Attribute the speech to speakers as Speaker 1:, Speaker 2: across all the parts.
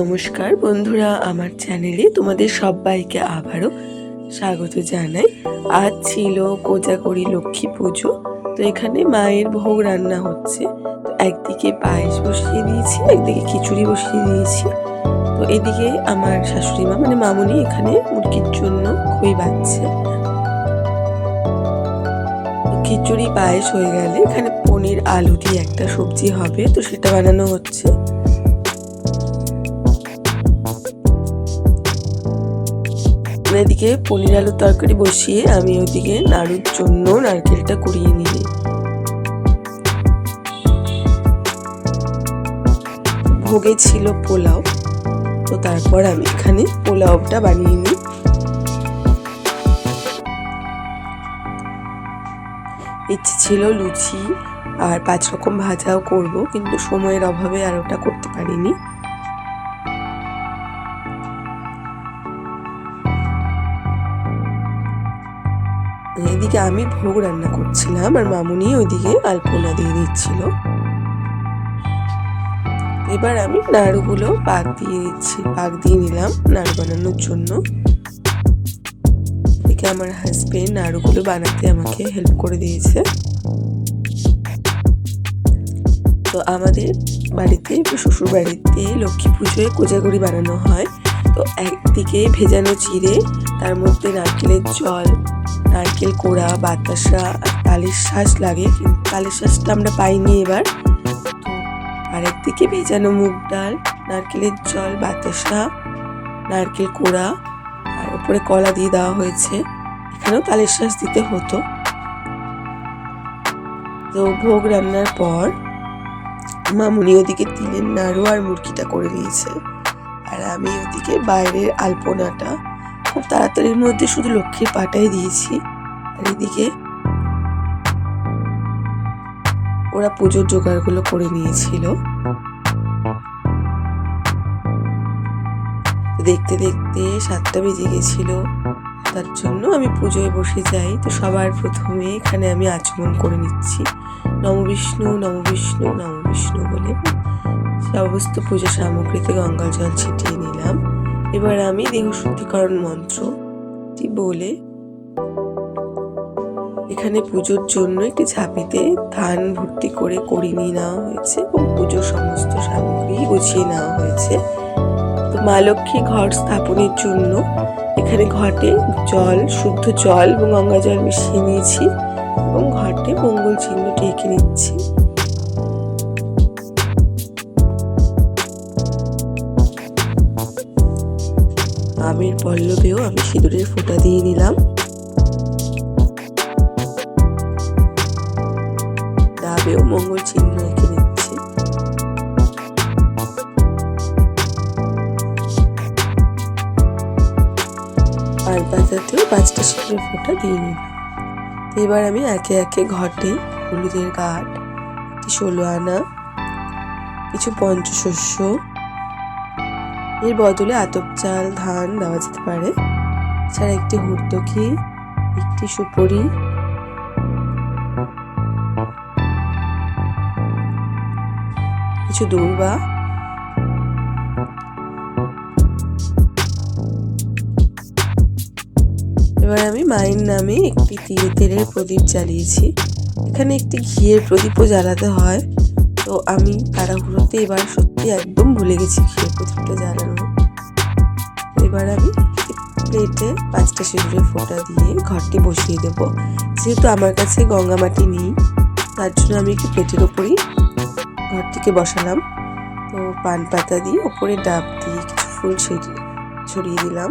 Speaker 1: নমস্কার বন্ধুরা, আমার চ্যানেলে তোমাদের সবাইকে আবারও স্বাগত জানাই। আজ ছিল কোজাগরি লক্ষ্মী পুজো, তো এখানে মায়ের ভোগ রান্না হচ্ছে। তো একদিকে পায়েস বসিয়ে দিয়েছি, একদিকে খিচুড়ি বসিয়ে দিয়েছি। তো এদিকে আমার শাশুড়ি মা মানে মামুনি এখানে মুরগির জন্য খই বাচ্ছে খিচুড়ি পায়েস হয়ে গেলে এখানে পনির, আলু দিয়ে একটা সবজি হবে, তো সেটা বানানো হচ্ছে। এদিকে পনির আলুর তরকারি বসিয়ে আমি ওদিকে নাড়ুর জন্য নারকেলটা কুড়িয়ে নিই। ভোগে ছিল পোলাও, তো তারপর আমি এখানে পোলাওটা বানিয়ে নিই। ইচ্ছে ছিল লুচি আর পাঁচ রকম ভাজাও করব, কিন্তু সময়ের অভাবে আর ওটা করতে পারিনি। আমি ভোগ রান্না করছিলাম আর মামুনি ওইদিকে আলপনা দিয়ে দিচ্ছিল। এবার আমি নাড়ুগুলো পাক দিয়ে দিচ্ছি, পাক দিয়ে নিলাম নাড়ু বানানোর জন্য। এদিকে আমার হাজবেন্ড নাড়ুগুলো বানাতে আমাকে হেল্প করে দিয়েছে। তো আমাদের বাড়িতে শ্বশুর বাড়িতে লক্ষ্মী পুজোয় কোজাগরি বানানো হয়। তো একদিকে ভেজানো চিড়ে তার মধ্যে নারকেলের জল নারকেল, কোড়া, বাতাসা আর তালের শ্বাস লাগে, কিন্তু তালের শ্বাসটা আমরা পাইনি এবার। তো আরেকদিকে ভেজানো মুগ ডাল, নারকেলের জল, বাতাসা, নারকেল, কোড়া, আর উপরে কলা দিয়ে দেওয়া হয়েছে। এখানেও তালের শ্বাস দিতে হতো। তো ভোগ রান্নার পর মামুনি ওদিকে তিলের নাড়ু আর মুরগিটা করে নিয়েছে। আর আমি ওদিকে বাইরের আলপনাটা খুব তাড়াতাড়ির মধ্যে শুধু লক্ষ্মীর পাটাই দিয়েছি। আর এদিকে ওরা পুজোর জোগাড়গুলো করে নিয়েছিল। দেখতে দেখতে সাতটা বেজে গেছিল। তার জন্য আমি পুজোয় বসে যাই। তো সবার প্রথমে এখানে আমি আচমন করে নিচ্ছি। নমবিষ্ণু নমবিষ্ণু নমবিষ্ণু বলে। সমস্ত পুজো সামগ্রীতে গঙ্গা জল ছিটিয়ে নিলাম। এবার আমি দেহ শুদ্ধিকরণ মন্ত্রটি বলে এখানে পুজোর জন্য একটি ঝাঁপিতে ধান ভর্তি করে করি নিয়ে নেওয়া হয়েছে এবং পুজোর সমস্ত সামগ্রী গুছিয়ে নেওয়া হয়েছে। তো মা লক্ষ্মী ঘর স্থাপনের জন্য এখানে ঘটে জল, শুদ্ধ জল এবং গঙ্গা জল মিশিয়ে নিয়েছি এবং ঘটে মঙ্গল চিহ্নটি এঁকে নিচ্ছি। আমের পল্লবেও আমি সিঁদুরের ফোঁটা দিয়ে নিলাম। ডাবেও মঙ্গল চিহ্ন এঁকে নিচ্ছি পান পাতাতেও পাঁচটা সিঁদুরের ফোঁটা দিয়ে নিলাম। এবার আমি একে একে ঘটে হলুদের গাঠ একটি ষোলো আনা, কিছু পঞ্চশস্য। এর বদলে আতপ চাল, ধান দেওয়া যেতে পারে। এছাড়া একটি হুর্তকি একটি সুপরি কিছু দূর্বা এবার আমি মায়ের নামে একটি তিলে তেলের প্রদীপ জ্বালিয়েছি। এখানে একটি ঘিয়ের প্রদীপও জ্বালাতে হয়। তো আমি তাড়াহুড়োতে এবার সত্যি একদম ভুলে গেছি ঘিয়ের প্রদীপটা জ্বালানো এবার আমি প্লেটে পাঁচটা সিঁদুরের ফোঁটা দিয়ে ঘরটি বসিয়ে দেব। যেহেতু আমার কাছে গঙ্গা মাটি নেই, তার জন্য আমি একটু প্লেটের ওপরেই ঘরটিকে বসালাম। তো পান পাতা দিয়ে ওপরে ডাব দিয়ে কিছু ফুল ছড়িয়ে দিলাম।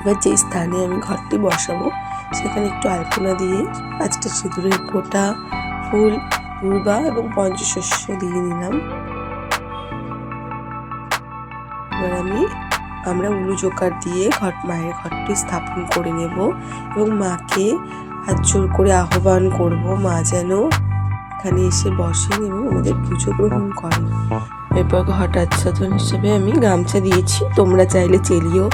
Speaker 1: এবার যে স্থানে আমি ঘরটি বসাবো, সেখানে একটু আলপনা দিয়ে পাঁচটা সিঁদুরের ফোঁটা, ফুল পূর্বা এবং পঞ্চশস্য দিয়ে নিলাম। এবার আমি, আমরা উলু জোকার দিয়ে ঘর মায়ের ঘরটি স্থাপন করে নেব এবং মাকে হাত জোর করে আহ্বান করব, মা যেন এখানে এসে বসেন এবং আমাদের পুজো গ্রহণ করেন। এরপর ঘট আচ্ছাদন হিসেবে আমি গামছা দিয়েছি, তোমরা চাইলে চেলিও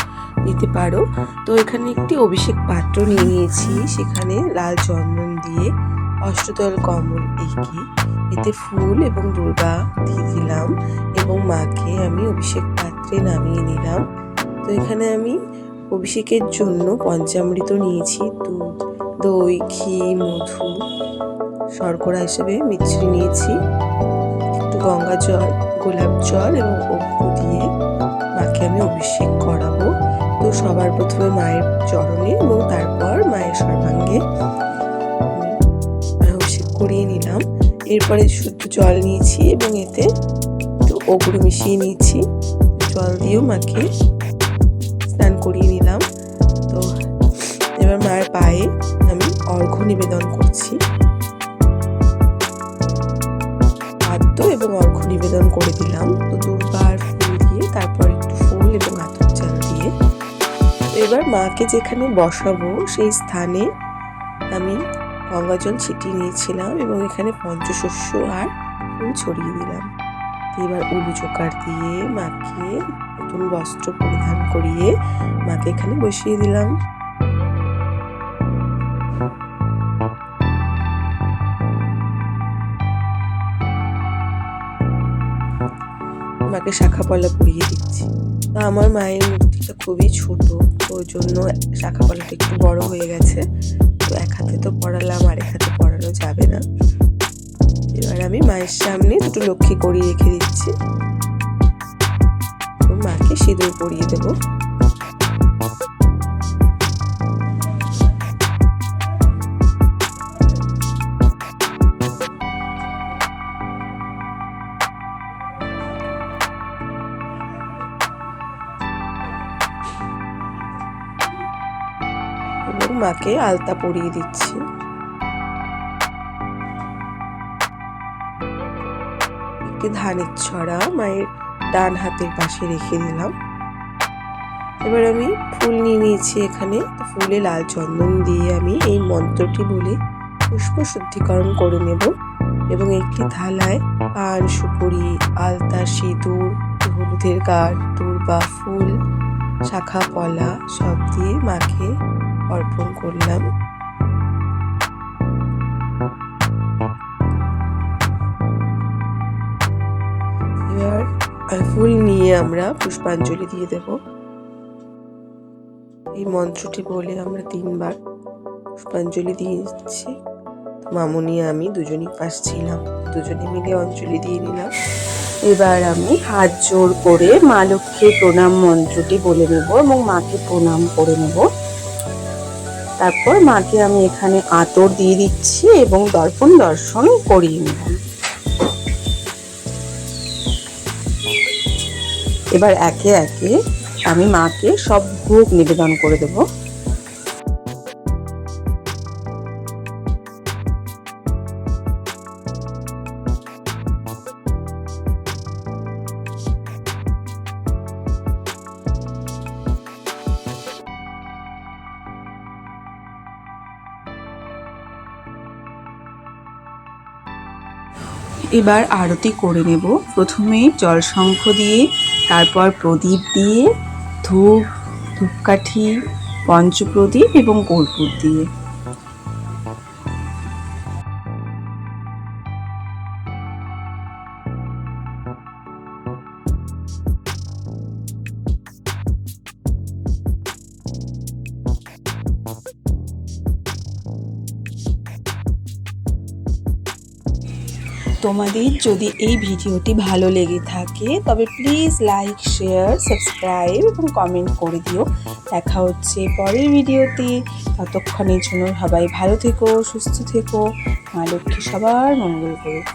Speaker 1: দিতে পারো। তো এখানে একটি অভিষেক পাত্র নিয়ে নিয়েছি, সেখানে লাল চন্দন দিয়ে অষ্টদল কমল এঁকে এতে ফুল এবং দুর্গা দিয়ে দিলাম এবং মাকে আমি অভিষেক পাত্রে নামিয়ে নিলাম। তো এখানে আমি অভিষেকের জন্য পঞ্চামৃত নিয়েছি, দুধ, দই, ঘি, মধু শর্করা হিসেবে মিছরি নিয়েছি। একটু গঙ্গা জল, গোলাপ জল এবং অগ্নি দিয়ে মাকে আমি অভিষেক করাবো। তো সবার প্রথমে মায়ের চরণে এবং তারপর মায়ের সর্বাঙ্গে অভিষেক করিয়ে নিলাম। এরপরে শুদ্ধ জল নিয়েছি এবং এতে একটু অগ্রু মিশিয়ে নিয়েছি। জল দিয়েও মাকে স্নান করিয়ে নিলাম। তো এবার মায়ের পায়ে আমি অর্ঘ্য নিবেদন করছি। নিবেদন করে দিলাম। তো দুর্বার ফুল দিয়ে, তারপর একটু ফুল এবং আতর চাল দিয়ে। এবার মাকে যেখানে বসাবো, সেই স্থানে আমি গঙ্গা জল ছিটিয়ে নিয়েছিলাম এবং এখানে পঞ্চশস্য আর ফুল ছড়িয়ে দিলাম। এবার উলু চোকার দিয়ে মাকে নতুন বস্ত্র পরিধান করিয়ে মাকে এখানে বসিয়ে দিলাম। মাকে শাখা পলা পরিয়ে দিচ্ছি। তো আমার মায়ের মূর্তিটা খুবই ছোট ওই জন্য শাখা পলাটা একটু বড় হয়ে গেছে। তো এক হাতে তো পড়ালাম আর এক হাতে পড়ানো যাবে না। এবার আমি মায়ের সামনে দুটো লক্ষ্মী করিয়ে রেখে দিচ্ছি। মাকে সিঁদুর পরিয়ে দেবো। মাকে আলতা পরিয়ে দিচ্ছি। একটি ধানের ছড়া মায়ের ডান হাতের পাশে রেখে দিলাম। এবার আমি ফুল নিয়ে নিয়েছি এখানে। ফুলে লাল চন্দন দিয়ে আমি এই মন্ত্রটি বলে পুষ্প শুদ্ধিকরণ করে নেব এবং একটি থালায় পান, সুপুরি, আলতা, সিঁদুর হলুদের গাঢ়, দূর্বা, ফুল, শাখা পলা সব দিয়ে মাকে অর্পণ করলাম। এবার ফুল নিয়ে আমরা পুষ্পাঞ্জলি দিয়ে দেব। এই মন্ত্রটি বলে আমরা তিনবার পুষ্পাঞ্জলি দিয়ে দিচ্ছি মামুনি, আমি দুজনই পাশ ছিলাম দুজনে মিলে অঞ্জলি দিয়ে নিলাম।
Speaker 2: এবার আমি হাত জোর করে মা লক্ষ্মীর প্রণাম মন্ত্রটি বলে নেব এবং মাকে প্রণাম করে নেব। তারপর মাকে আমি এখানে আতর দিয়ে দিচ্ছি এবং দর্পণ দর্শন করিয়ে নিলাম এবার একে একে আমি মাকে সব ভোগ নিবেদন করে দেব। এবার আরতি করে নেব। প্রথমে জল শঙ্খ দিয়ে, তারপর প্রদীপ দিয়ে, ধূপ, ধূপকাঠি, পঞ্চপ্রদীপ এবং কর্পূর দিয়ে। তোমাদের যদি এই ভিডিওটি ভালো লেগে থাকে, তবে প্লিজ লাইক শেয়ার সাবস্ক্রাইব এবং কমেন্ট করে দিও। দেখা হচ্ছে পরের ভিডিওতে। ততক্ষণের জন্য সবাই ভালো থেকো, সুস্থ থেকো। মা লক্ষ্মী সবার মঙ্গল করুক।